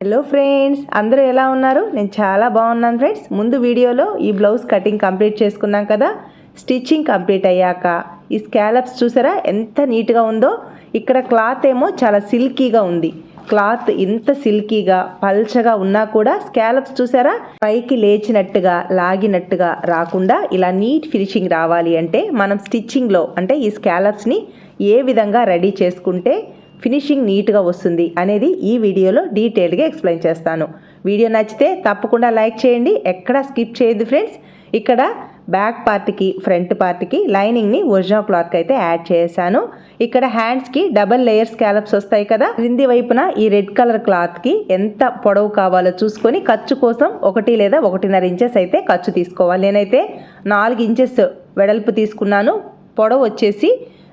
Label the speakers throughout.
Speaker 1: Hello friends అందరూ ఎలా ఉన్నారు? నేను చాలా బాగున్నాను ఫ్రెండ్స్ ముందు వీడియోలో ఈ బ్లౌజ్ కటింగ్ కంప్లీట్ చేసుకున్నాం కదా? స్టిచ్చింగ్ కంప్లీట్ అయ్యాక. ఈ స్కాలప్స్ చూసారా? ఎంత నీట్గా ఉందో. ఇక్కడ క్లాత్ ఏమో చాలా సిల్కీగా ఉంది. క్లాత్ ఇంత సిల్కీగా పల్చగా ఉన్నా కూడా స్కాలప్స్ చూసారా? పైకి లేచినట్టుగా లాగినట్టుగా రాకుండా ఇలా నీట్ ఫినిషింగ్ రావాలి అంటే మనం స్టిచ్చింగ్లో అంటే ఈ స్కాలప్స్ని ఏ విధంగా రెడీ చేసుకుంటే ఫినిషింగ్ నీట్గా వస్తుంది అనేది ఈ వీడియోలో డీటెయిల్గా ఎక్స్ప్లెయిన్ చేస్తాను. వీడియో నచ్చితే తప్పకుండా లైక్ చేయండి. ఎక్కడా స్కిప్ చేయొద్దు ఫ్రెండ్స్. ఇక్కడ బ్యాక్ పార్ట్కి ఫ్రంట్ పార్ట్కి లైనింగ్ని ఒరిజినల్ క్లాత్కి అయితే యాడ్ చేశాను. ఇక్కడ హ్యాండ్స్కి డబల్ లేయర్ స్కాలప్స్ వస్తాయి కదా. క్రింది వైపున ఈ రెడ్ కలర్ క్లాత్కి ఎంత పొడవు కావాలో చూసుకొని ఖర్చు కోసం ఒకటి లేదా ఒకటిన్నర ఇంచెస్ అయితే ఖర్చు తీసుకోవాలి. నేనైతే నాలుగు ఇంచెస్ వెడల్పు తీసుకున్నాను. పొడవు వచ్చేసి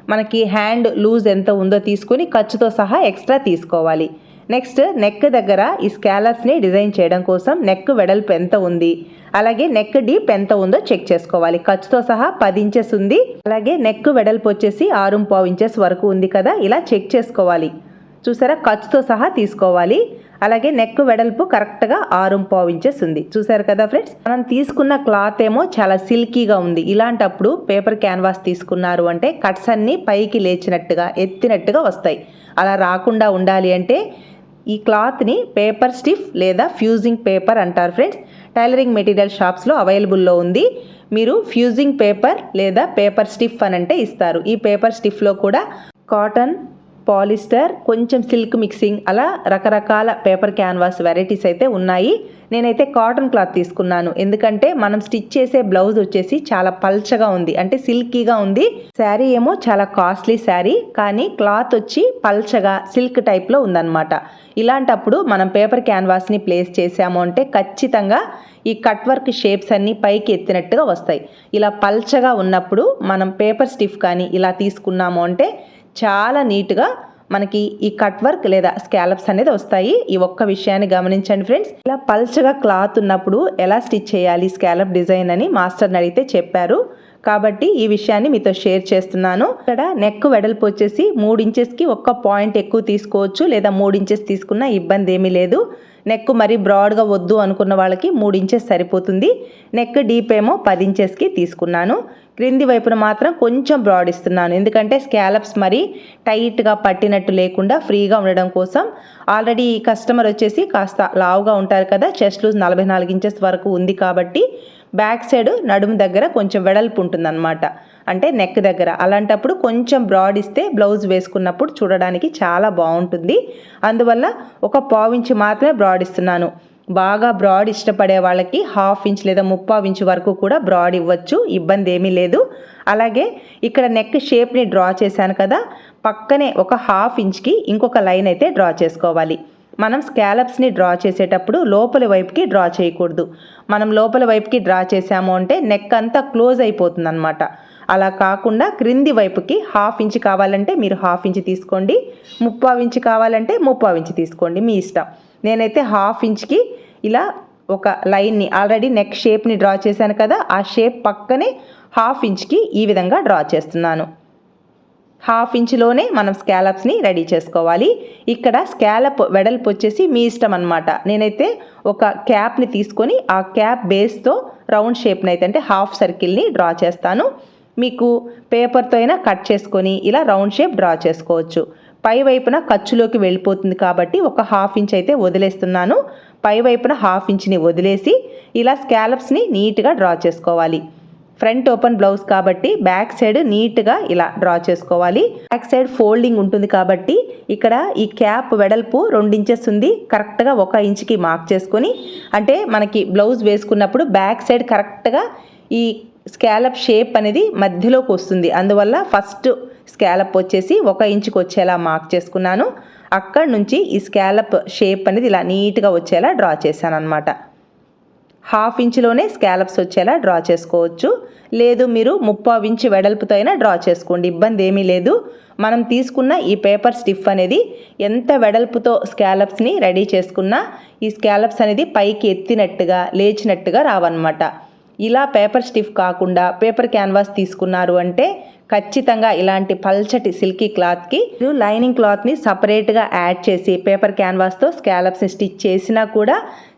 Speaker 1: మనకి హ్యాండ్ లూజ్ ఎంత ఉందో తీసుకుని ఖర్చుతో సహా ఎక్స్ట్రా తీసుకోవాలి. నెక్స్ట్ నెక్ దగ్గర ఈ స్కాలర్స్ని డిజైన్ చేయడం కోసం నెక్ వెడల్పు ఎంత ఉంది? అలాగే నెక్ డీప్ ఎంత ఉందో చెక్ చేసుకోవాలి. ఖర్చుతో సహా పది ఇంచెస్ ఉంది. అలాగే నెక్ వెడల్పు వచ్చేసి ఆరు పావు ఇంచెస్ వరకు ఉంది కదా ఇలా చెక్ చేసుకోవాలి. చూసారా? ఖర్చుతో సహా తీసుకోవాలి. అలాగే నెక్ వెడల్పు కరెక్ట్గా ఆరు పావు ఇంచెస్ ఉంది చూసారు కదా ఫ్రెండ్స్? మనం తీసుకున్న క్లాత్ ఏమో చాలా సిల్కీగా ఉంది. ఇలాంటప్పుడు పేపర్ క్యాన్వాస్ తీసుకున్నారు అంటే కట్స్ అన్నీ పైకి లేచినట్టుగా ఎత్తినట్టుగా వస్తాయి. అలా రాకుండా ఉండాలి అంటే ఈ క్లాత్ని పేపర్ స్టిఫ్ లేదా ఫ్యూజింగ్ పేపర్ అంటారు ఫ్రెండ్స్. టైలరింగ్ మెటీరియల్ షాప్స్లో అవైలబుల్లో ఉంది. మీరు ఫ్యూజింగ్ పేపర్ లేదా పేపర్ స్టిఫ్ అని అంటే ఇస్తారు. ఈ పేపర్ స్టిఫ్లో కూడా కాటన్ పాలిస్టర్ కొంచెం సిల్క్ మిక్సింగ్ అలా రకరకాల పేపర్ క్యాన్వాస్ వెరైటీస్ అయితే ఉన్నాయి. నేనైతే కాటన్ క్లాత్ తీసుకున్నాను. ఎందుకంటే మనం స్టిచ్ చేసే బ్లౌజ్ వచ్చేసి చాలా పల్చగా ఉంది. అంటే సిల్కీగా ఉంది. శారీ ఏమో చాలా కాస్ట్లీ శారీ కానీ క్లాత్ వచ్చి పల్చగా సిల్క్ టైప్లో ఉందన్నమాట. ఇలాంటప్పుడు మనం పేపర్ క్యాన్వాస్ని ప్లేస్ చేసాము అంటే ఖచ్చితంగా ఈ కట్ వర్క్ షేప్స్ అన్నీ పైకి ఎత్తినట్టుగా వస్తాయి. ఇలా పల్చగా ఉన్నప్పుడు మనం పేపర్ స్టిఫ్ కానీ ఇలా తీసుకున్నాము అంటే చాలా నీట్గా మనకి ఈ కట్ వర్క్ లేదా స్కాలప్స్ అనేది వస్తాయి. ఈ ఒక్క విషయాన్ని గమనించండి ఫ్రెండ్స్. ఇలా పల్చగా క్లాత్ ఉన్నప్పుడు ఎలా స్టిచ్ చేయాలి స్కాలప్ డిజైన్ అని మాస్టర్ని అడిగితే చెప్పారు. కాబట్టి ఈ విషయాన్ని మీతో షేర్ చేస్తున్నాను. ఇక్కడ నెక్ వెడల్పు వచ్చేసి మూడు ఇంచెస్కి ఒక్క పాయింట్ ఎక్కువ తీసుకోవచ్చు లేదా మూడు ఇంచెస్ తీసుకున్నా ఇబ్బంది ఏమీ లేదు. నెక్ మరీ బ్రాడ్గా వద్దు అనుకున్న వాళ్ళకి మూడు ఇంచెస్ సరిపోతుంది. నెక్ డీప్ ఏమో పది ఇంచెస్కి తీసుకున్నాను. క్రింది వైపున మాత్రం కొంచెం బ్రాడ్ ఇస్తున్నాను. ఎందుకంటే స్కాలప్స్ మరి టైట్గా పట్టినట్టు లేకుండా ఫ్రీగా ఉండడం కోసం ఆల్రెడీ కస్టమర్ వచ్చేసి కాస్త లావుగా ఉంటారు కదా చెస్ట్ లూజ్ నలభై నాలుగు ఇంచెస్ వరకు ఉంది కాబట్టి బ్యాక్ సైడ్ నడుము దగ్గర కొంచెం వెడల్పు ఉంటుందన్నమాట. అంటే నెక్ దగ్గర. అలాంటప్పుడు కొంచెం బ్రాడ్ ఇస్తే బ్లౌజ్ వేసుకున్నప్పుడు చూడడానికి చాలా బాగుంటుంది. అందువల్ల ఒక పావించి మాత్రమే బ్రాడ్ ఇస్తున్నాను. బాగా బ్రాడ్ ఇష్టపడే వాళ్ళకి హాఫ్ ఇంచ్ లేదా ముప్పావు ఇంచ్ వరకు కూడా బ్రాడ్ ఇవ్వచ్చు. ఇబ్బంది ఏమీ లేదు. అలాగే ఇక్కడ నెక్ షేప్ని డ్రా చేశాను కదా పక్కనే ఒక హాఫ్ ఇంచ్కి ఇంకొక లైన్ అయితే డ్రా చేసుకోవాలి. మనం స్కాలప్స్ని డ్రా చేసేటప్పుడు లోపలి వైపుకి డ్రా చేయకూడదు. మనం లోపల వైపుకి డ్రా చేసాము అంటే నెక్ అంతా క్లోజ్ అయిపోతుంది అనమాట అలా కాకుండా క్రింది వైపుకి హాఫ్ ఇంచ్ కావాలంటే మీరు హాఫ్ ఇంచ్ తీసుకోండి ముప్పావు ఇంచ్ కావాలంటే ముప్పావు ఇంచ్ తీసుకోండి మీ ఇష్టం. నేనైతే హాఫ్ ఇంచ్కి ఇలా ఒక లైన్ని ఆల్రెడీ నెక్ షేప్ని డ్రా చేశాను కదా ఆ షేప్ పక్కనే హాఫ్ ఇంచ్కి ఈ విధంగా డ్రా చేస్తున్నాను. హాఫ్ ఇంచ్లోనే మనం స్కాలప్స్ని రెడీ చేసుకోవాలి. ఇక్కడ స్కాలప్ వెడల్పు వచ్చేసి మీ ఇష్టం అనమాట నేనైతే ఒక క్యాప్ని తీసుకొని ఆ క్యాప్ బేస్తో రౌండ్ షేప్ని అయితే అంటే హాఫ్ సర్కిల్ని డ్రా చేస్తాను. మీకు పేపర్తో అయినా కట్ చేసుకొని ఇలా రౌండ్ షేప్ డ్రా చేసుకోవచ్చు. పై వైపున ఖర్చులోకి వెళ్ళిపోతుంది కాబట్టి ఒక హాఫ్ ఇంచ్ అయితే వదిలేస్తున్నాను. పై వైపున హాఫ్ ఇంచ్ని వదిలేసి ఇలా స్కాలప్స్ని నీట్గా డ్రా చేసుకోవాలి. ఫ్రంట్ ఓపెన్ బ్లౌజ్ కాబట్టి బ్యాక్ సైడ్ నీట్గా ఇలా డ్రా చేసుకోవాలి. బ్యాక్ సైడ్ ఫోల్డింగ్ ఉంటుంది కాబట్టి ఇక్కడ ఈ క్యాప్ వెడల్పు రెండు ఇంచెస్ ఉంది. కరెక్ట్గా ఒక ఇంచ్కి మార్క్ చేసుకొని అంటే మనకి బ్లౌజ్ వేసుకున్నప్పుడు బ్యాక్ సైడ్ కరెక్ట్గా ఈ స్కాలప్ షేప్ అనేది మధ్యలోకి వస్తుంది. అందువల్ల ఫస్ట్ స్కాలప్ వచ్చేసి ఒక ఇంచుకి వచ్చేలా మార్క్ చేసుకున్నాను. అక్కడ నుంచి ఈ స్కాలప్ షేప్ అనేది ఇలా నీట్గా వచ్చేలా డ్రా చేశాను అనమాట హాఫ్ ఇంచులోనే స్కాలప్స్ వచ్చేలా డ్రా చేసుకోవచ్చు. లేదు మీరు ముప్పావు ఇంచు వెడల్పుతో అయినా డ్రా చేసుకోండి. ఇబ్బంది ఏమీ లేదు. మనం తీసుకున్న ఈ పేపర్ స్టిఫ్ అనేది ఎంత వెడల్పుతో స్కాలప్స్ని రెడీ చేసుకున్నా ఈ స్కాలప్స్ అనేది పైకి ఎత్తినట్టుగా లేచినట్టుగా రావన్నమాట. ఇలా పేపర్ స్టిఫ్ కాకుండా పేపర్ క్యాన్వాస్ తీసుకున్నారు అంటే ఖచ్చితంగా ఇలాంటి పల్చటి సిల్కీ క్లాత్కి లైనింగ్ క్లాత్ని సపరేట్గా యాడ్ చేసి పేపర్ క్యాన్వాస్తో స్కాలప్స్ని స్టిచ్ చేసినా కూడా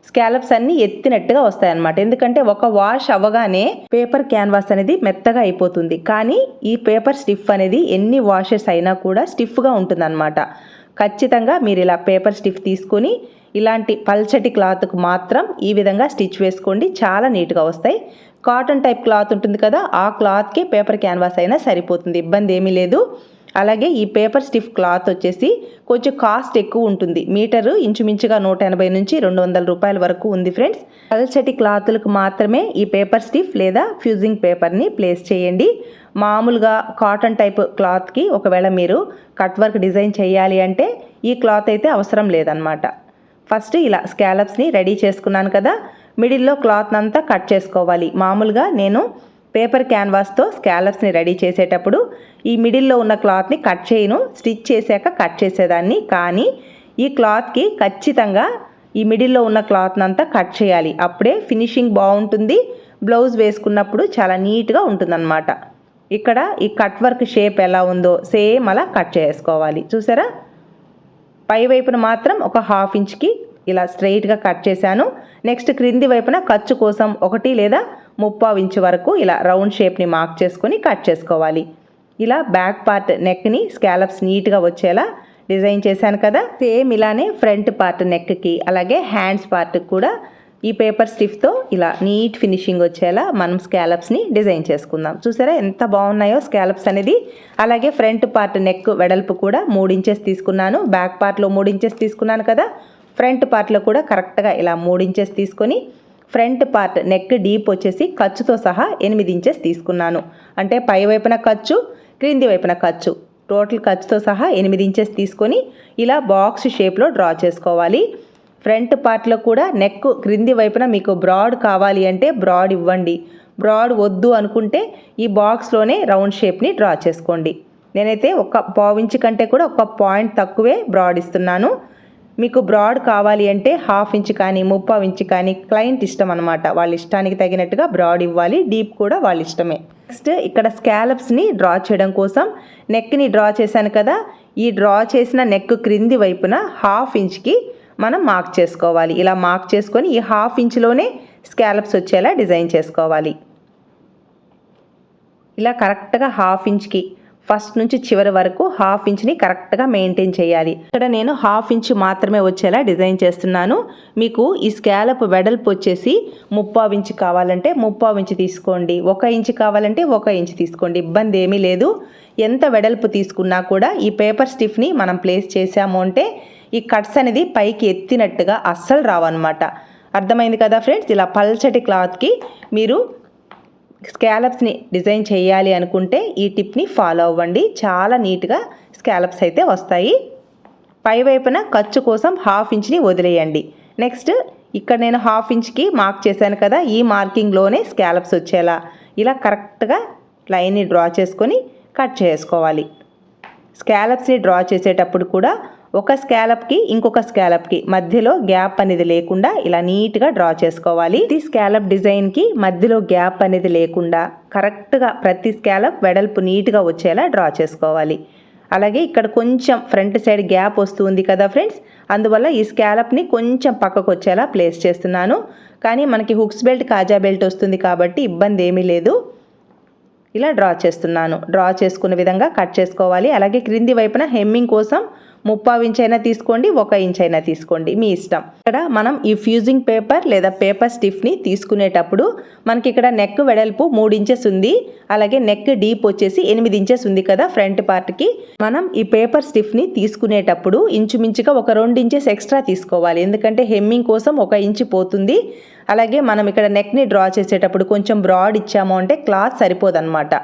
Speaker 1: స్కాలప్స్ అన్నీ ఎత్తినట్టుగా వస్తాయన్నమాట. ఎందుకంటే ఒక వాష్ అవ్వగానే పేపర్ క్యాన్వాస్ అనేది మెత్తగా అయిపోతుంది. కానీ ఈ పేపర్ స్టిఫ్ అనేది ఎన్ని వాషెస్ అయినా కూడా స్టిఫ్గా ఉంటుందన్నమాట. ఖచ్చితంగా మీరు ఇలా పేపర్ స్టిఫ్ తీసుకొని ఇలాంటి పల్చటి క్లాత్కు మాత్రం ఈ విధంగా స్టిచ్ వేసుకోండి. చాలా నీట్గా వస్తాయి. కాటన్ టైప్ క్లాత్ ఉంటుంది కదా ఆ క్లాత్కి పేపర్ క్యాన్వాస్ అయినా సరిపోతుంది. ఇబ్బంది ఏమీ లేదు. అలాగే ఈ పేపర్ స్టిఫ్ క్లాత్ వచ్చేసి కొంచెం కాస్ట్ ఎక్కువ ఉంటుంది. మీటరు ఇంచుమించుగా నూట ఎనభై నుంచి రెండు వందల రూపాయల వరకు ఉంది ఫ్రెండ్స్. పల్చటి క్లాతులకు మాత్రమే ఈ పేపర్ స్టిఫ్ లేదా ఫ్యూజింగ్ పేపర్ని ప్లేస్ చేయండి. మామూలుగా కాటన్ టైప్ క్లాత్కి ఒకవేళ మీరు కట్ వర్క్ డిజైన్ చేయాలి అంటే ఈ క్లాత్ అయితే అవసరం లేదనమాట ఫస్ట్ ఇలా స్కాలప్స్ని రెడీ చేసుకున్నాను కదా. మిడిల్లో క్లాత్ అంతా కట్ చేసుకోవాలి. మామూలుగా నేను పేపర్ క్యాన్వాస్తో స్కాలప్స్ని రెడీ చేసేటప్పుడు ఈ మిడిల్లో ఉన్న క్లాత్ని కట్ చేయను. స్టిచ్ చేశాక కట్ చేసేదాన్ని. కానీ ఈ క్లాత్కి ఖచ్చితంగా ఈ మిడిల్లో ఉన్న క్లాత్ని అంతా కట్ చేయాలి. అప్పుడే ఫినిషింగ్ బాగుంటుంది. బ్లౌజ్ వేసుకున్నప్పుడు చాలా నీట్గా ఉంటుందన్నమాట. ఇక్కడ ఈ కట్ వర్క్ షేప్ ఎలా ఉందో సేమ్ అలా కట్ చేసుకోవాలి. చూసారా? పై వైపున మాత్రం ఒక హాఫ్ ఇంచ్కి ఇలా స్ట్రైట్గా కట్ చేశాను. నెక్స్ట్ క్రింది వైపున ఖర్చు కోసం ఒకటి లేదా ముప్పావు ఇంచు వరకు ఇలా రౌండ్ షేప్ని మార్క్ చేసుకొని కట్ చేసుకోవాలి. ఇలా బ్యాక్ పార్ట్ నెక్ని స్కాలప్స్ నీట్గా వచ్చేలా డిజైన్ చేశాను కదా. సేమ్ ఇలానే ఫ్రంట్ పార్ట్ నెక్కి అలాగే హ్యాండ్స్ పార్ట్ కూడా ఈ పేపర్ స్టిఫ్తో ఇలా నీట్ ఫినిషింగ్ వచ్చేలా మనం స్కాలప్స్ని డిజైన్ చేసుకుందాం. చూసారా ఎంత బాగున్నాయో స్కాలప్స్ అనేది. అలాగే ఫ్రంట్ పార్ట్ నెక్ వెడల్పు కూడా మూడు ఇంచెస్ తీసుకున్నాను. బ్యాక్ పార్ట్లో మూడు ఇంచెస్ తీసుకున్నాను కదా. ఫ్రంట్ పార్ట్లో కూడా కరెక్ట్గా ఇలా మూడు ఇంచెస్ తీసుకొని ఫ్రంట్ పార్ట్ నెక్ డీప్ వచ్చేసి ఖర్చుతో సహా ఎనిమిది ఇంచెస్ తీసుకున్నాను. అంటే పై వైపున ఖర్చు క్రింది వైపున ఖర్చు. టోటల్ ఖర్చుతో సహా ఎనిమిది ఇంచెస్ తీసుకొని ఇలా బాక్స్ షేప్లో డ్రా చేసుకోవాలి. ఫ్రంట్ పార్ట్లో కూడా నెక్ క్రింది వైపున మీకు బ్రాడ్ కావాలి అంటే బ్రాడ్ ఇవ్వండి. బ్రాడ్ వద్దు అనుకుంటే ఈ బాక్స్లోనే రౌండ్ షేప్ని డ్రా చేసుకోండి. నేనైతే ఒక పావించి కంటే కూడా ఒక పాయింట్ తక్కువే బ్రాడ్ ఇస్తున్నాను. మీకు బ్రాడ్ కావాలి అంటే హాఫ్ ఇంచ్ కానీ ముప్పావు ఇంచ్ కానీ క్లయింట్ ఇష్టం అనమాట వాళ్ళ ఇష్టానికి తగినట్టుగా బ్రాడ్ ఇవ్వాలి. డీప్ కూడా వాళ్ళ ఇష్టమే. నెక్స్ట్ ఇక్కడ స్కాలప్స్ని డ్రా చేయడం కోసం నెక్ని డ్రా చేశాను కదా. ఈ డ్రా చేసిన నెక్ క్రింది వైపున హాఫ్ ఇంచ్కి మనం మార్క్ చేసుకోవాలి. ఇలా మార్క్ చేసుకొని ఈ హాఫ్ ఇంచ్లోనే స్కాలప్స్ వచ్చేలా డిజైన్ చేసుకోవాలి. ఇలా కరెక్ట్గా హాఫ్ ఇంచ్కి ఫస్ట్ నుంచి చివరి వరకు హాఫ్ ఇంచ్ని కరెక్ట్గా మెయింటైన్ చేయాలి. ఇక్కడ నేను హాఫ్ ఇంచ్ మాత్రమే వచ్చేలా డిజైన్ చేస్తున్నాను. మీకు ఈ స్కాలప్ వెడల్పు వచ్చేసి ముప్పావు ఇంచ్ కావాలంటే ముప్పావు ఇంచ్ తీసుకోండి. ఒక ఇంచ్ కావాలంటే ఒక ఇంచ్ తీసుకోండి. ఇబ్బంది ఏమీ లేదు. ఎంత వెడల్పు తీసుకున్నా కూడా ఈ పేపర్ స్టిఫ్ని మనం ప్లేస్ చేసాము అంటే ఈ కట్స్ అనేది పైకి ఎత్తినట్టుగా అస్సలు రావన్నమాట. అర్థమైంది కదా ఫ్రెండ్స్? ఇలా పల్చటి క్లాత్కి మీరు స్కాలప్స్ని డిజైన్ చేయాలి అనుకుంటే ఈ టిప్ని ఫాలో అవ్వండి. చాలా నీట్గా స్కాలప్స్ అయితే వస్తాయి. పై వైపున ఖర్చు కోసం హాఫ్ ఇంచ్ని వదిలేయండి. నెక్స్ట్ ఇక్కడ నేను హాఫ్ ఇంచ్కి మార్క్ చేశాను కదా ఈ మార్కింగ్లోనే స్కాలప్స్ వచ్చేలా. ఇలా కరెక్ట్గా లైన్ని డ్రా చేసుకొని కట్ చేసుకోవాలి. స్కాలప్స్ని డ్రా చేసేటప్పుడు కూడా ఒక స్కాలప్కి ఇంకొక స్కాలప్కి మధ్యలో గ్యాప్ అనేది లేకుండా ఇలా నీట్గా డ్రా చేసుకోవాలి. ప్రతి స్కాలప్ డిజైన్కి మధ్యలో గ్యాప్ అనేది లేకుండా కరెక్ట్గా ప్రతి స్కాలప్ వెడల్పు నీట్గా వచ్చేలా డ్రా చేసుకోవాలి. అలాగే ఇక్కడ కొంచెం ఫ్రంట్ సైడ్ గ్యాప్ వస్తుంది కదా ఫ్రెండ్స్ అందువల్ల ఈ స్కాలప్ని కొంచెం పక్కకు వచ్చేలా ప్లేస్ చేస్తున్నాను. కానీ మనకి హుక్స్ బెల్ట్ కాజా బెల్ట్ వస్తుంది కాబట్టి ఇబ్బంది ఏమీ లేదు. ఇలా డ్రా చేస్తున్నాను. డ్రా చేసుకున్న విధంగా కట్ చేసుకోవాలి. అలాగే క్రింది వైపున హెమ్మింగ్ కోసం ముప్పావు ఇంచ్ అయినా తీసుకోండి ఒక ఇంచ్ అయినా తీసుకోండి. మీ ఇష్టం. ఇక్కడ మనం ఈ ఫ్యూజింగ్ పేపర్ లేదా పేపర్ స్టిఫ్ని తీసుకునేటప్పుడు మనకి ఇక్కడ నెక్ వెడల్పు మూడు ఇంచెస్ ఉంది అలాగే నెక్ డీప్ వచ్చేసి ఎనిమిది ఇంచెస్ ఉంది కదా ఫ్రంట్ పార్ట్కి మనం ఈ పేపర్ స్టిఫ్ని తీసుకునేటప్పుడు ఇంచుమించుగా ఒక రెండు ఇంచెస్ ఎక్స్ట్రా తీసుకోవాలి. ఎందుకంటే హెమ్మింగ్ కోసం ఒక ఇంచు పోతుంది. అలాగే మనం ఇక్కడ నెక్ని డ్రా చేసేటప్పుడు కొంచెం బ్రాడ్ ఇచ్చాము అంటే క్లాత్ సరిపోదన్నమాట.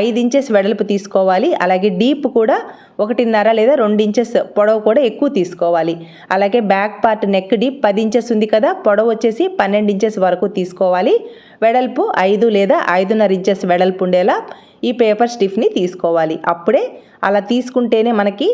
Speaker 1: ఐదు ఇంచెస్ వెడల్పు తీసుకోవాలి. అలాగే డీప్ కూడా ఒకటిన్నర లేదా రెండు ఇంచెస్ పొడవు కూడా ఎక్కువ తీసుకోవాలి. అలాగే బ్యాక్ పార్ట్ నెక్ డీప్ పది ఇంచెస్ ఉంది కదా పొడవు వచ్చేసి పన్నెండు ఇంచెస్ వరకు తీసుకోవాలి. వెడల్పు ఐదు లేదా ఐదున్నర ఇంచెస్ వెడల్పు ఉండేలా ఈ పేపర్ స్టిఫ్ని తీసుకోవాలి. అప్పుడే అలా తీసుకుంటేనే మనకి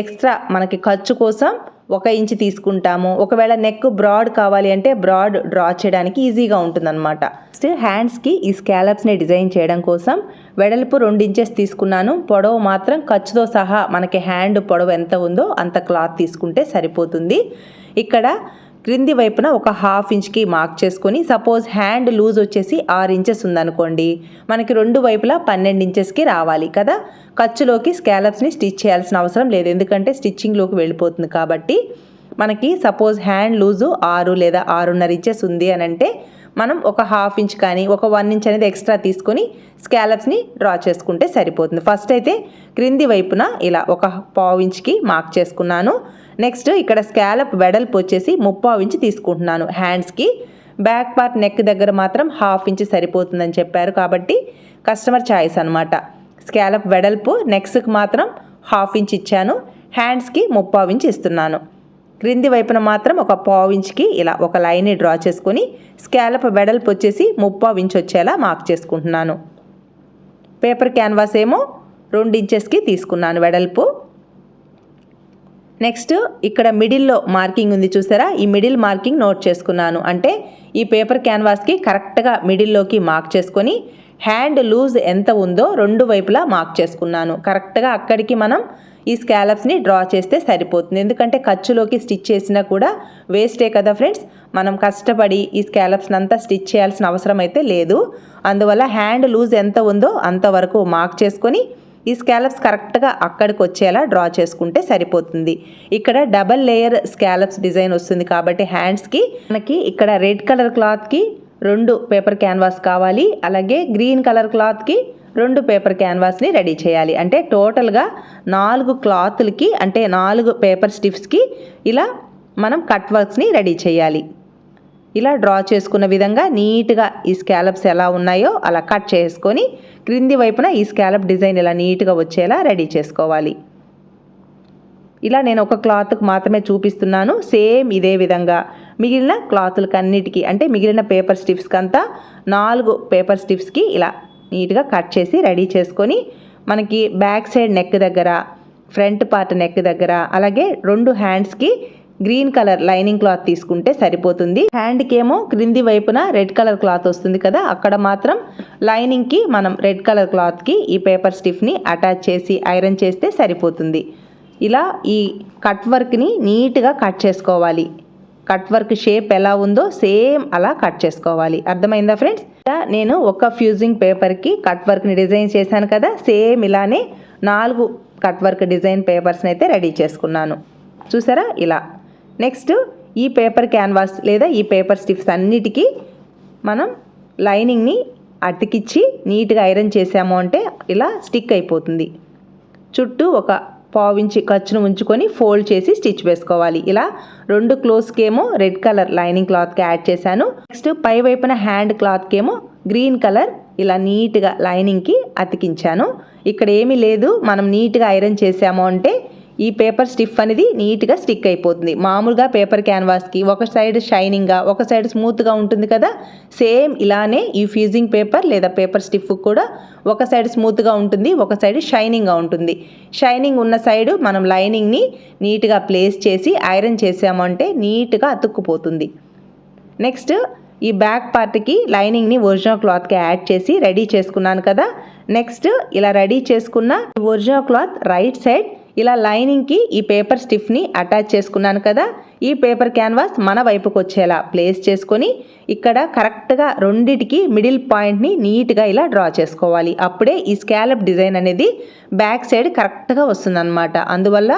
Speaker 1: ఎక్స్ట్రా మనకి ఖర్చు కోసం ఒక ఇంచ్ తీసుకుంటాము. ఒకవేళ నెక్ బ్రాడ్ కావాలి అంటే బ్రాడ్ డ్రా చేయడానికి ఈజీగా ఉంటుందన్నమాట. నెక్స్ట్ హ్యాండ్స్కి ఈ స్కాలప్స్ని డిజైన్ చేయడం కోసం వెడల్పు రెండు ఇంచెస్ తీసుకున్నాను. పొడవు మాత్రం ఖర్చుతో సహా మనకి హ్యాండ్ పొడవు ఎంత ఉందో అంత క్లాత్ తీసుకుంటే సరిపోతుంది. ఇక్కడ క్రింది వైపున ఒక హాఫ్ ఇంచ్కి మార్క్ చేసుకొని సపోజ్ హ్యాండ్ లూజ్ వచ్చేసి ఆరు ఇంచెస్ ఉందనుకోండి మనకి రెండు వైపులా పన్నెండు ఇంచెస్కి రావాలి కదా? ఖర్చులోకి స్కాలప్స్ని స్టిచ్ చేయాల్సిన అవసరం లేదు. ఎందుకంటే స్టిచ్చింగ్లోకి వెళ్ళిపోతుంది కాబట్టి మనకి సపోజ్ హ్యాండ్ లూజు ఆరు లేదా ఆరున్నర ఇంచెస్ ఉంది అని అంటే మనం ఒక హాఫ్ ఇంచ్ కానీ ఒక వన్ ఇంచ్ అనేది ఎక్స్ట్రా తీసుకొని స్కాలప్స్ని డ్రా చేసుకుంటే సరిపోతుంది. ఫస్ట్ అయితే క్రింది వైపున ఇలా ఒక పావు ఇంచ్కి మార్క్ చేసుకున్నాను. నెక్స్ట్ ఇక్కడ స్కాలప్ వెడల్పు వచ్చేసి ముప్పావు ఇంచ్ తీసుకుంటున్నాను. హ్యాండ్స్కి బ్యాక్ పార్ట్ నెక్ దగ్గర మాత్రం హాఫ్ ఇంచ్ సరిపోతుందని చెప్పారు కాబట్టి కస్టమర్ చాయిస్ అనమాట స్కాలప్ వెడల్పు నెక్స్కి మాత్రం హాఫ్ ఇంచ్ ఇచ్చాను. హ్యాండ్స్కి ముప్పావు ఇంచ్ ఇస్తున్నాను. క్రింది వైపున మాత్రం ఒక పావు ఇంచ్కి ఇలా ఒక లైన్ని డ్రా చేసుకొని స్కాలప్ వెడల్పు వచ్చేసి ముప్పావు ఇంచ్ వచ్చేలా మార్క్ చేసుకుంటున్నాను. పేపర్ క్యాన్వాస్ ఏమో రెండు ఇంచెస్కి తీసుకున్నాను వెడల్పు. నెక్స్ట్ ఇక్కడ మిడిల్లో మార్కింగ్ ఉంది చూసారా? ఈ మిడిల్ మార్కింగ్ నోట్ చేసుకున్నాను. అంటే ఈ పేపర్ క్యాన్వాస్కి కరెక్ట్గా మిడిల్లోకి మార్క్ చేసుకొని హ్యాండ్ లూజ్ ఎంత ఉందో రెండు వైపులా మార్క్ చేసుకున్నాను. కరెక్ట్గా అక్కడికి మనం ఈ స్కాలప్స్ని డ్రా చేస్తే సరిపోతుంది. ఎందుకంటే ఖర్చులోకి స్టిచ్ చేసినా కూడా వేస్టే కదా ఫ్రెండ్స్ మనం కష్టపడి ఈ స్కాలప్స్ని అంతా స్టిచ్ చేయాల్సిన అవసరం అయితే లేదు. అందువల్ల హ్యాండ్ లూజ్ ఎంత ఉందో అంతవరకు మార్క్ చేసుకొని ఈ స్కాలప్స్ కరెక్ట్గా అక్కడికి వచ్చేలా డ్రా చేసుకుంటే సరిపోతుంది. ఇక్కడ డబల్ లేయర్ స్కాలప్స్ డిజైన్ వస్తుంది కాబట్టి హ్యాండ్స్కి మనకి ఇక్కడ రెడ్ కలర్ క్లాత్కి రెండు పేపర్ క్యాన్వాస్ కావాలి. అలాగే గ్రీన్ కలర్ క్లాత్కి రెండు పేపర్ క్యాన్వాస్ని రెడీ చేయాలి. అంటే టోటల్గా నాలుగు క్లాత్లకి అంటే నాలుగు పేపర్ స్టిఫ్స్కి ఇలా మనం కట్ వర్క్స్ని రెడీ చేయాలి. ఇలా డ్రా చేసుకున్న విధంగా నీట్గా ఈ స్కాలప్స్ ఎలా ఉన్నాయో అలా కట్ చేసుకొని క్రింది వైపున ఈ స్కాలప్ డిజైన్ ఇలా నీట్గా వచ్చేలా రెడీ చేసుకోవాలి. ఇలా నేను ఒక క్లాత్కి మాత్రమే చూపిస్తున్నాను. సేమ్ ఇదే విధంగా మిగిలిన క్లాతులకి అన్నిటికీ అంటే మిగిలిన పేపర్ స్టిఫ్స్కి అంతా నాలుగు పేపర్ స్టిఫ్స్కి ఇలా నీట్గా కట్ చేసి రెడీ చేసుకొని మనకి బ్యాక్ సైడ్ నెక్ దగ్గర ఫ్రంట్ పార్ట్ నెక్ దగ్గర అలాగే రెండు హ్యాండ్స్కి గ్రీన్ కలర్ లైనింగ్ క్లాత్ తీసుకుంటే సరిపోతుంది. హ్యాండ్కేమో క్రింది వైపున రెడ్ కలర్ క్లాత్ వస్తుంది కదా అక్కడ మాత్రం లైనింగ్కి మనం రెడ్ కలర్ క్లాత్కి ఈ పేపర్ స్టిఫ్ని అటాచ్ చేసి ఐరన్ చేస్తే సరిపోతుంది. ఇలా ఈ కట్ వర్క్ని నీట్గా కట్ చేసుకోవాలి. కట్ వర్క్ షేప్ ఎలా ఉందో సేమ్ అలా కట్ చేసుకోవాలి. అర్థమైందా ఫ్రెండ్స్? ఇలా నేను ఒక ఫ్యూజింగ్ పేపర్కి కట్ వర్క్ని డిజైన్ చేశాను కదా సేమ్ ఇలానే నాలుగు కట్ వర్క్ డిజైన్ పేపర్స్ని అయితే రెడీ చేసుకున్నాను. చూసారా? ఇలా. నెక్స్ట్ ఈ పేపర్ క్యాన్వాస్ లేదా ఈ పేపర్ స్టిఫ్స్ అన్నిటికీ మనం లైనింగ్ని అతికిచ్చి నీట్గా ఐరన్ చేసాము అంటే ఇలా స్టిక్ అయిపోతుంది. చుట్టూ ఒక పావించి ఖర్చును ఉంచుకొని ఫోల్డ్ చేసి స్టిచ్ వేసుకోవాలి. ఇలా రెండు క్లోత్స్కేమో రెడ్ కలర్ లైనింగ్ క్లాత్కి యాడ్ చేశాను. నెక్స్ట్ పై వైపున హ్యాండ్ క్లాత్కేమో గ్రీన్ కలర్ ఇలా నీట్గా లైనింగ్కి అతికించాను. ఇక్కడ ఏమీ లేదు మనం నీట్గా ఐరన్ చేసాము అంటే ఈ పేపర్ స్టిఫ్ అనేది నీట్గా స్టిక్ అయిపోతుంది. మామూలుగా పేపర్ క్యాన్వాస్కి ఒక సైడ్ షైనింగ్గా ఒక సైడ్ స్మూత్గా ఉంటుంది కదా సేమ్ ఇలానే ఈ ఫ్యూజింగ్ పేపర్ లేదా పేపర్ స్టిఫ్ కూడా ఒక సైడ్ స్మూత్గా ఉంటుంది ఒక సైడ్ షైనింగ్గా ఉంటుంది. షైనింగ్ ఉన్న సైడ్ మనం లైనింగ్ని నీట్గా ప్లేస్ చేసి ఐరన్ చేసామంటే నీట్గా అతుక్కుపోతుంది. నెక్స్ట్ ఈ బ్యాక్ పార్ట్కి లైనింగ్ని ఒరిజినల్ క్లాత్కి యాడ్ చేసి రెడీ చేసుకున్నాను కదా నెక్స్ట్ ఇలా రెడీ చేసుకున్న ఒరిజినల్ క్లాత్ రైట్ సైడ్ ఇలా లైనింగ్కి ఈ పేపర్ స్టిఫ్ని అటాచ్ చేసుకున్నాను కదా ఈ పేపర్ క్యాన్వాస్ మన వైపుకు వచ్చేలా ప్లేస్ చేసుకొని ఇక్కడ కరెక్ట్గా రెండిటికి మిడిల్ పాయింట్ని నీట్గా ఇలా డ్రా చేసుకోవాలి. అప్పుడే ఈ స్కాలప్ డిజైన్ అనేది బ్యాక్ సైడ్ కరెక్ట్గా వస్తుందన్నమాట. అందువల్ల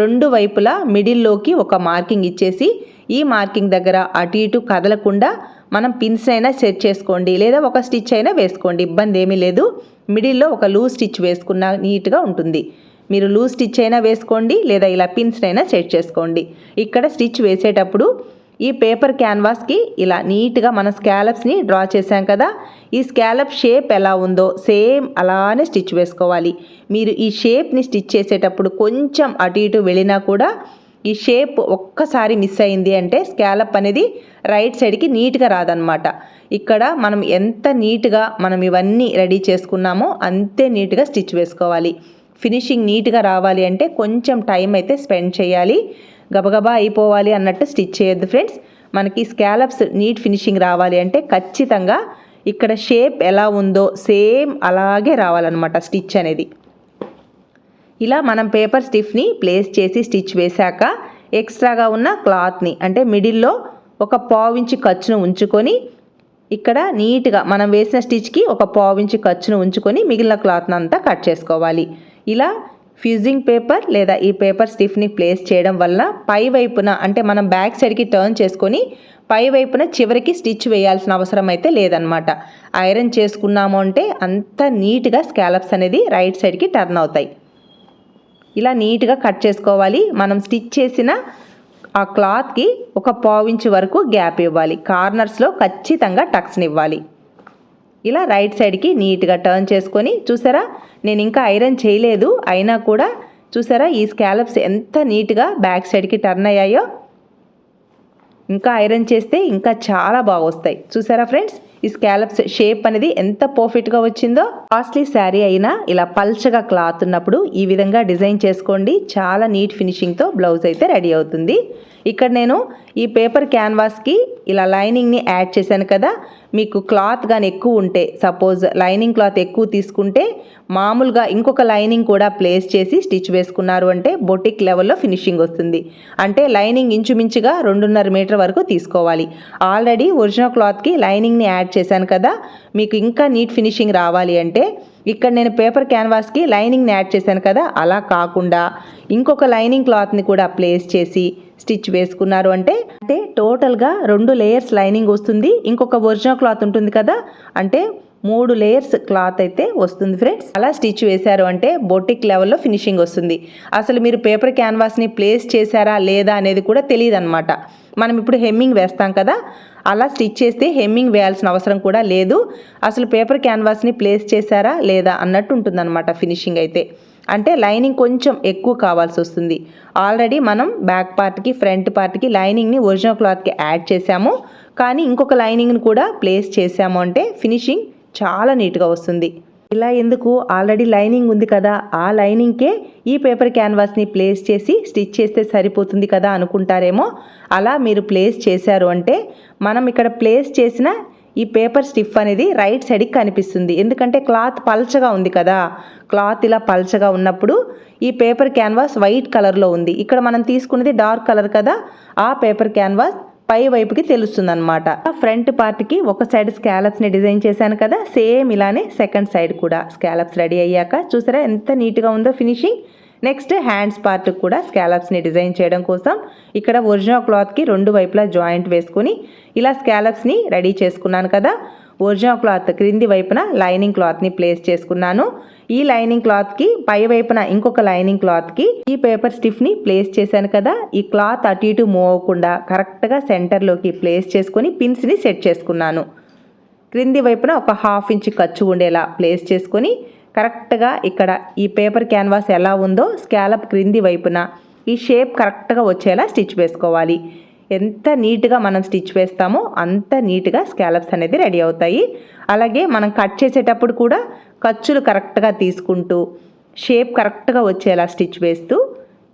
Speaker 1: రెండు వైపులా మిడిల్లోకి ఒక మార్కింగ్ ఇచ్చేసి ఈ మార్కింగ్ దగ్గర అటు ఇటు కదలకుండా మనం పిన్స్ అయినా సెట్ చేసుకోండి లేదా ఒక స్టిచ్ అయినా వేసుకోండి. ఇబ్బంది ఏమీ లేదు. మిడిల్లో ఒక లూజ్ స్టిచ్ వేసుకున్న నీట్గా ఉంటుంది. మీరు లూజ్ స్టిచ్ అయినా వేసుకోండి లేదా ఇలా పిన్స్ అయినా సెట్ చేసుకోండి. ఇక్కడ స్టిచ్ వేసేటప్పుడు ఈ పేపర్ క్యాన్వాస్కి ఇలా నీట్గా మన స్కాలప్స్ని డ్రా చేశాం కదా ఈ స్కాలప్ షేప్ ఎలా ఉందో సేమ్ అలానే స్టిచ్ వేసుకోవాలి. మీరు ఈ షేప్ని స్టిచ్ చేసేటప్పుడు కొంచెం అటు ఇటు వెళ్ళినా కూడా ఈ షేప్ ఒక్కసారి మిస్ అయింది అంటే స్కాలప్ అనేది రైట్ సైడ్కి నీట్గా రాదనమాట ఇక్కడ మనం ఎంత నీట్గా మనం ఇవన్నీ రెడీ చేసుకున్నామో అంతే నీట్గా స్టిచ్ వేసుకోవాలి. ఫినిషింగ్ నీట్గా రావాలి అంటే కొంచెం టైం అయితే స్పెండ్ చేయాలి. గబగబా అయిపోవాలి అన్నట్టు స్టిచ్ చేయొద్దు ఫ్రెండ్స్. మనకి స్కాలప్స్ నీట్ ఫినిషింగ్ రావాలి అంటే ఖచ్చితంగా ఇక్కడ షేప్ ఎలా ఉందో సేమ్ అలాగే రావాలన్నమాట స్టిచ్ అనేది. ఇలా మనం పేపర్ స్టిఫ్ని ప్లేస్ చేసి స్టిచ్ వేశాక ఎక్స్ట్రాగా ఉన్న క్లాత్ని అంటే మిడిల్లో ఒక పావించి ఖర్చును ఉంచుకొని ఇక్కడ నీట్గా మనం వేసిన స్టిచ్కి ఒక పావించి ఖర్చును ఉంచుకొని మిగిలిన క్లాత్ని అంతా కట్ చేసుకోవాలి. ఇలా ఫ్యూజింగ్ పేపర్ లేదా ఈ పేపర్ స్టిఫ్ని ప్లేస్ చేయడం వల్ల పై వైపున అంటే మనం బ్యాక్ సైడ్కి టర్న్ చేసుకొని పై వైపున చివరికి స్టిచ్ వేయాల్సిన అవసరం అయితే లేదనమాట ఐరన్ చేసుకున్నాము అంటే అంత నీట్గా స్కాలప్స్ అనేది రైట్ సైడ్కి టర్న్ అవుతాయి. ఇలా నీట్గా కట్ చేసుకోవాలి. మనం స్టిచ్ చేసిన ఆ క్లాత్కి ఒక పావించి వరకు గ్యాప్ ఇవ్వాలి. కార్నర్స్లో ఖచ్చితంగా టక్స్ని ఇవ్వాలి. ఇలా రైట్ సైడ్కి నీట్గా టర్న్ చేసుకొని చూసారా? నేను ఇంకా ఐరన్ చేయలేదు. అయినా కూడా చూసారా ఈ స్కాలప్స్ ఎంత నీట్గా బ్యాక్ సైడ్కి టర్న్ అయ్యాయో? ఇంకా ఐరన్ చేస్తే ఇంకా చాలా బాగా వస్తాయి. చూసారా ఫ్రెండ్స్? ఈ స్కాలప్స్ షేప్ అనేది ఎంత పర్ఫెక్ట్గా వచ్చిందో? కాస్ట్లీ శారీ అయినా ఇలా పల్చగా క్లాత్ ఉన్నప్పుడు ఈ విధంగా డిజైన్ చేసుకోండి. చాలా నీట్ ఫినిషింగ్తో బ్లౌజ్ అయితే రెడీ అవుతుంది. ఇక్కడ నేను ఈ పేపర్ క్యాన్వాస్కి ఇలా లైనింగ్ని యాడ్ చేశాను కదా. మీకు క్లాత్ కానీ ఎక్కువ ఉంటే సపోజ్ లైనింగ్ క్లాత్ ఎక్కువ తీసుకుంటే మామూలుగా ఇంకొక లైనింగ్ కూడా ప్లేస్ చేసి స్టిచ్ వేసుకున్నారు అంటే బొటిక్ లెవెల్లో ఫినిషింగ్ వస్తుంది. అంటే లైనింగ్ ఇంచుమించుగా రెండున్నర మీటర్ వరకు తీసుకోవాలి. ఆల్రెడీ ఒరిజినల్ క్లాత్కి లైనింగ్ని యాడ్ చేశాను కదా. మీకు ఇంకా నీట్ ఫినిషింగ్ రావాలి అంటే ఇక్కడ నేను పేపర్ క్యాన్వాస్కి లైనింగ్ని యాడ్ చేశాను కదా అలా కాకుండా ఇంకొక లైనింగ్ క్లాత్ని కూడా ప్లేస్ చేసి స్టిచ్ వేసుకున్నారు. అంటే అంటే టోటల్గా రెండు లేయర్స్ లైనింగ్ వస్తుంది. ఇంకొక ఒరిజినల్ క్లాత్ ఉంటుంది కదా అంటే మూడు లేయర్స్ క్లాత్ అయితే వస్తుంది ఫ్రెండ్స్ అలా స్టిచ్ వేశారు అంటే బొటిక్ లెవెల్లో ఫినిషింగ్ వస్తుంది. అసలు మీరు పేపర్ క్యాన్వాస్ని ప్లేస్ చేశారా లేదా అనేది కూడా తెలియదు అనమాట మనం ఇప్పుడు హెమ్మింగ్ వేస్తాం కదా అలా స్టిచ్ చేస్తే హెమ్మింగ్ వేయాల్సిన అవసరం కూడా లేదు. అసలు పేపర్ క్యాన్వాస్ని ప్లేస్ చేశారా లేదా అన్నట్టు ఉంటుందన్నమాట ఫినిషింగ్ అయితే. అంటే లైనింగ్ కొంచెం ఎక్కువ కావాల్సి వస్తుంది. ఆల్రెడీ మనం బ్యాక్ పార్ట్కి ఫ్రంట్ పార్ట్కి లైనింగ్ని ఒరిజినల్ క్లాత్కి యాడ్ చేసాము కానీ ఇంకొక లైనింగ్ని కూడా ప్లేస్ చేసాము అంటే ఫినిషింగ్ చాలా నీట్గా వస్తుంది. ఇలా ఎందుకు? ఆల్రెడీ లైనింగ్ ఉంది కదా. ఆ లైనింగ్కే ఈ పేపర్ క్యాన్వాస్ని ప్లేస్ చేసి స్టిచ్ చేస్తే సరిపోతుంది కదా అనుకుంటారేమో? అలా మీరు ప్లేస్ చేశారు అంటే మనం ఇక్కడ ప్లేస్ చేసిన ఈ పేపర్ స్టిఫ్ అనేది రైట్ సైడ్కి కనిపిస్తుంది. ఎందుకంటే క్లాత్ పల్చగా ఉంది కదా. క్లాత్ ఇలా పల్చగా ఉన్నప్పుడు ఈ పేపర్ క్యాన్వాస్ వైట్ కలర్లో ఉంది. ఇక్కడ మనం తీసుకున్నది డార్క్ కలర్ కదా. ఆ పేపర్ క్యాన్వాస్ పై వైపుకి తెలుస్తుంది అనమాట ఫ్రంట్ పార్ట్కి ఒక సైడ్ స్కాలప్స్ని డిజైన్ చేశాను కదా సేమ్ ఇలానే సెకండ్ సైడ్ కూడా స్కాలప్స్ రెడీ అయ్యాక. చూసారా ఎంత నీట్గా ఉందో ఫినిషింగ్. నెక్స్ట్ హ్యాండ్స్ పార్ట్ కూడా స్కాలప్స్ని డిజైన్ చేయడం కోసం ఇక్కడ ఒరిజినల్ క్లాత్కి రెండు వైపులా జాయింట్ వేసుకొని ఇలా స్కాలప్స్ని రెడీ చేసుకున్నాను కదా. ఒరిజినల్ క్లాత్ క్రింది వైపున లైనింగ్ క్లాత్ని ప్లేస్ చేసుకున్నాను. ఈ లైనింగ్ క్లాత్కి పై వైపున ఇంకొక లైనింగ్ క్లాత్కి ఈ పేపర్ స్టిఫ్ని ప్లేస్ చేశాను కదా. ఈ క్లాత్ అటు ఇటు మూవ్ అవ్వకుండా కరెక్ట్గా సెంటర్లోకి ప్లేస్ చేసుకొని పిన్స్ని సెట్ చేసుకున్నాను. క్రింది వైపున ఒక హాఫ్ ఇంచ్ ఖర్చు ఉండేలా ప్లేస్ చేసుకొని కరెక్ట్గా ఇక్కడ ఈ పేపర్ క్యాన్వాస్ ఎలా ఉందో స్కాలప్ క్రింది వైపున ఈ షేప్ కరెక్ట్గా వచ్చేలా స్టిచ్ వేసుకోవాలి. ఎంత నీట్గా మనం స్టిచ్ వేస్తామో అంత నీట్గా స్కాలప్స్ అనేది రెడీ అవుతాయి. అలాగే మనం కట్ చేసేటప్పుడు కూడా ఖర్చులు కరెక్ట్గా తీసుకుంటూ షేప్ కరెక్ట్గా వచ్చేలా స్టిచ్ వేస్తూ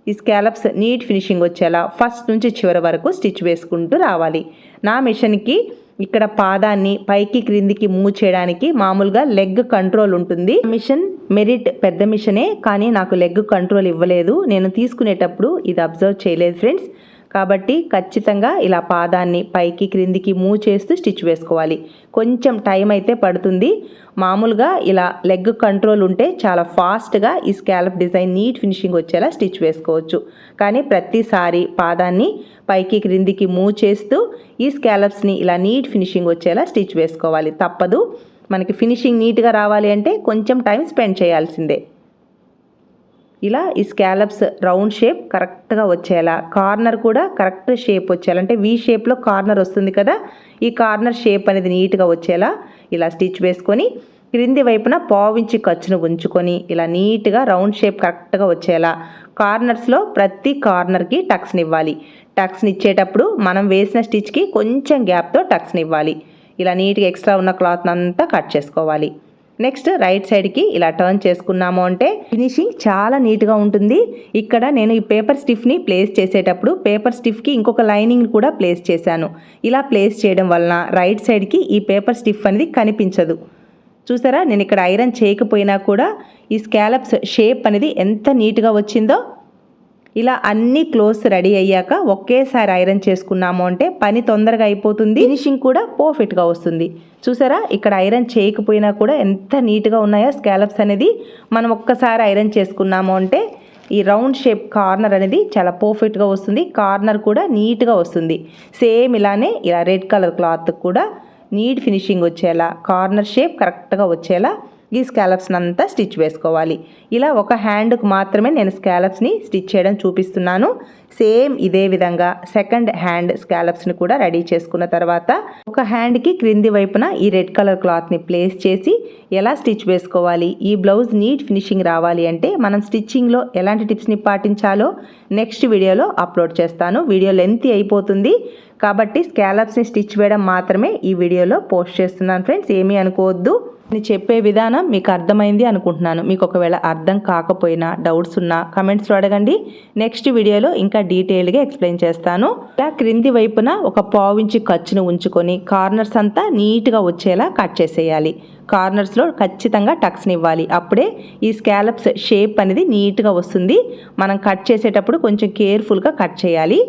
Speaker 1: ఈ స్కాలప్స్ నీట్ ఫినిషింగ్ వచ్చేలా ఫస్ట్ నుంచి చివరి వరకు స్టిచ్ వేసుకుంటూ రావాలి. నా మిషన్కి ఇక్కడ పాదాన్ని పైకి క్రిందికి మూవ్ చేయడానికి మామూలుగా లెగ్ కంట్రోల్ ఉంటుంది. మిషన్ మెరిట్ పెద్ద మిషనే కానీ నాకు లెగ్ కంట్రోల్ ఇవ్వలేదు. నేను తీసుకునేటప్పుడు ఇది అబ్జర్వ్ చేయలేదు ఫ్రెండ్స్. కాబట్టి ఖచ్చితంగా ఇలా పాదాన్ని పైకి క్రిందికి మూవ్ చేస్తూ స్టిచ్ వేసుకోవాలి. కొంచెం టైం అయితే పడుతుంది. మామూలుగా ఇలా లెగ్ కంట్రోల్ ఉంటే చాలా ఫాస్ట్గా ఈ స్కాలప్ డిజైన్ నీట్ ఫినిషింగ్ వచ్చేలా స్టిచ్ వేసుకోవచ్చు. కానీ ప్రతిసారి పాదాన్ని పైకి క్రిందికి మూవ్ చేస్తూ ఈ స్కాలప్స్ని ఇలా నీట్ ఫినిషింగ్ వచ్చేలా స్టిచ్ వేసుకోవాలి. తప్పదు. మనకి ఫినిషింగ్ నీట్గా రావాలి అంటే కొంచెం టైం స్పెండ్ చేయాల్సిందే. ఇలా ఈ స్కాలప్స్ రౌండ్ షేప్ కరెక్ట్గా వచ్చేలా. కార్నర్ కూడా కరెక్ట్ షేప్ వచ్చేలా. అంటే వీ షేప్లో కార్నర్ వస్తుంది కదా ఈ కార్నర్ షేప్ అనేది నీట్గా వచ్చేలా. ఇలా స్టిచ్ వేసుకొని క్రింది వైపున పావించి ఖర్చును ఉంచుకొని ఇలా నీట్గా రౌండ్ షేప్ కరెక్ట్గా వచ్చేలా. కార్నర్స్లో ప్రతి కార్నర్కి టక్స్ని ఇవ్వాలి. టక్స్ని ఇచ్చేటప్పుడు మనం వేసిన స్టిచ్కి కొంచెం గ్యాప్తో టక్స్ని ఇవ్వాలి. ఇలా నీట్గా ఎక్స్ట్రా ఉన్న క్లాత్ అంతా కట్ చేసుకోవాలి. నెక్స్ట్ రైట్ సైడ్కి ఇలా టర్న్ చేసుకున్నాము అంటే ఫినిషింగ్ చాలా నీట్గా ఉంటుంది. ఇక్కడ నేను ఈ పేపర్ స్టిఫ్ని ప్లేస్ చేసేటప్పుడు పేపర్ స్టిఫ్కి ఇంకొక లైనింగ్ కూడా ప్లేస్ చేశాను. ఇలా ప్లేస్ చేయడం వలన రైట్ సైడ్కి ఈ పేపర్ స్టిఫ్ అనేది కనిపించదు. చూసారా? నేను ఇక్కడ ఐరన్ చేయకపోయినా కూడా ఈ స్కాలప్స్ షేప్ అనేది ఎంత నీట్గా వచ్చిందో ఇలా అన్ని క్లోత్స్ రెడీ అయ్యాక ఒకేసారి ఐరన్ చేసుకున్నాము అంటే పని తొందరగా అయిపోతుంది. ఫినిషింగ్ కూడా పర్ఫెక్ట్గా వస్తుంది. చూసారా? ఇక్కడ ఐరన్ చేయకపోయినా కూడా ఎంత నీట్గా ఉన్నాయో స్కాలప్స్ అనేది మనం ఒక్కసారి ఐరన్ చేసుకున్నాము అంటే ఈ రౌండ్ షేప్ కార్నర్ అనేది చాలా పర్ఫెక్ట్గా వస్తుంది. కార్నర్ కూడా నీట్గా వస్తుంది. సేమ్ ఇలానే ఇలా రెడ్ కలర్ క్లాత్ కూడా నీట్ ఫినిషింగ్ వచ్చేలా కార్నర్ షేప్ కరెక్ట్గా వచ్చేలా ఈ స్కాలప్స్ని అంతా స్టిచ్ వేసుకోవాలి. ఇలా ఒక హ్యాండ్కు మాత్రమే నేను స్కాలప్స్ని స్టిచ్ చేయడం చూపిస్తున్నాను. సేమ్ ఇదే విధంగా సెకండ్ హ్యాండ్ స్కాలప్స్ని కూడా రెడీ చేసుకున్న తర్వాత ఒక హ్యాండ్కి క్రింది వైపున ఈ రెడ్ కలర్ క్లాత్ని ప్లేస్ చేసి ఎలా స్టిచ్ వేసుకోవాలి? ఈ బ్లౌజ్ నీట్ ఫినిషింగ్ రావాలి అంటే మనం స్టిచ్చింగ్లో ఎలాంటి టిప్స్ని పాటించాలో నెక్స్ట్ వీడియోలో అప్లోడ్ చేస్తాను. వీడియో లెంత్ అయిపోతుంది. కాబట్టి స్కాలప్స్ని స్టిచ్ వేయడం మాత్రమే ఈ వీడియోలో పోస్ట్ చేస్తున్నాను ఫ్రెండ్స్ ఏమీ అనుకోవద్దు. నేను చెప్పే విధానం మీకు అర్థమైంది అనుకుంటున్నాను. మీకు ఒకవేళ అర్థం కాకపోయినా డౌట్స్ ఉన్నా కమెంట్స్లో అడగండి. నెక్స్ట్ వీడియోలో ఇంకా డీటెయిల్గా ఎక్స్ప్లెయిన్ చేస్తాను. ఇలా క్రింది వైపున ఒక పావించి ఖర్చును ఉంచుకొని కార్నర్స్ అంతా నీట్గా వచ్చేలా కట్ చేసేయాలి. కార్నర్స్లో ఖచ్చితంగా టక్స్ని ఇవ్వాలి. అప్పుడే ఈ స్కాలప్స్ షేప్ అనేది నీట్గా వస్తుంది. మనం కట్ చేసేటప్పుడు కొంచెం కేర్ఫుల్గా కట్ చేయాలి.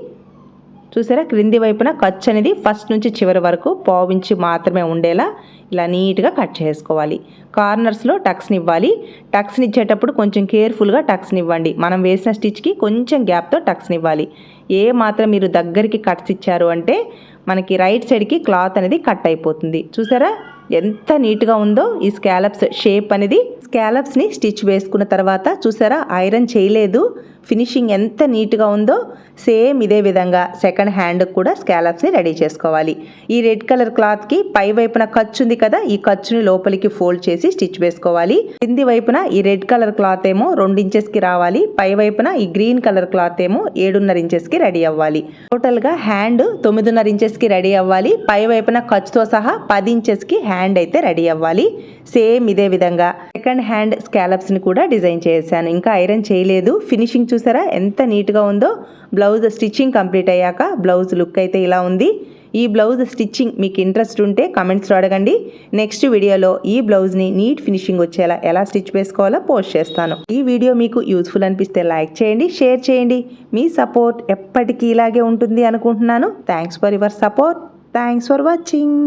Speaker 1: చూసారా? క్రింది వైపున ఖర్చు అనేది ఫస్ట్ నుంచి చివరి వరకు పావించి మాత్రమే ఉండేలా ఇలా నీట్గా కట్ చేసుకోవాలి. కార్నర్స్లో టక్స్ని ఇవ్వాలి. టక్స్ని ఇచ్చేటప్పుడు కొంచెం కేర్ఫుల్గా టక్స్ని ఇవ్వండి. మనం వేసిన స్టిచ్కి కొంచెం గ్యాప్తో టక్స్ని ఇవ్వాలి. ఏ మాత్రం మీరు దగ్గరికి కట్స్ ఇచ్చారు అంటే మనకి రైట్ సైడ్కి క్లాత్ అనేది కట్ అయిపోతుంది. చూసారా? ఎంత నీట్గా ఉందో ఈ స్కాలప్స్ షేప్ అనేది. స్కాలప్స్ని స్టిచ్ వేసుకున్న తర్వాత చూసారా? ఐరన్ చేయలేదు. ఫినిషింగ్ ఎంత నీట్గా ఉందో సేమ్ ఇదే విధంగా సెకండ్ హ్యాండ్ కూడా స్కాలప్స్ని రెడీ చేసుకోవాలి. ఈ రెడ్ కలర్ క్లాత్కి పై వైపున ఖర్చు ఉంది కదా ఈ ఖర్చుని లోపలికి ఫోల్డ్ చేసి స్టిచ్ వేసుకోవాలి. కింది వైపున ఈ రెడ్ కలర్ క్లాత్ ఏమో రెండు ఇంచెస్కి రావాలి. పై వైపున ఈ గ్రీన్ కలర్ క్లాత్ ఏమో ఏడున్నర ఇంచెస్కి రెడీ అవ్వాలి. టోటల్గా హ్యాండ్ తొమ్మిదిన్నర ఇంచెస్కి రెడీ అవ్వాలి. పై వైపున ఖర్చుతో సహా పది ఇంచెస్కి హ్యాండ్ అయితే రెడీ అవ్వాలి. సేమ్ ఇదే విధంగా సెకండ్ హ్యాండ్ స్కాలప్స్ని కూడా డిజైన్ చేశాను. ఇంకా ఐరన్ చేయలేదు. ఫినిషింగ్ చూసారా? ఎంత నీట్గా ఉందో. బ్లౌజ్ స్టిచ్చింగ్ కంప్లీట్ అయ్యాక బ్లౌజ్ లుక్ అయితే ఇలా ఉంది. ఈ బ్లౌజ్ స్టిచ్చింగ్ మీకు ఇంట్రెస్ట్ ఉంటే కమెంట్స్లో అడగండి. నెక్స్ట్ వీడియోలో ఈ బ్లౌజ్ని నీట్ ఫినిషింగ్ వచ్చేలా ఎలా స్టిచ్ వేసుకోవాలో పోస్ట్ చేస్తాను. ఈ వీడియో మీకు యూస్ఫుల్ అనిపిస్తే లైక్ చేయండి షేర్ చేయండి. మీ సపోర్ట్ ఎప్పటికీ ఇలాగే ఉంటుంది అనుకుంటున్నాను. Thanks for your support. Thanks for watching.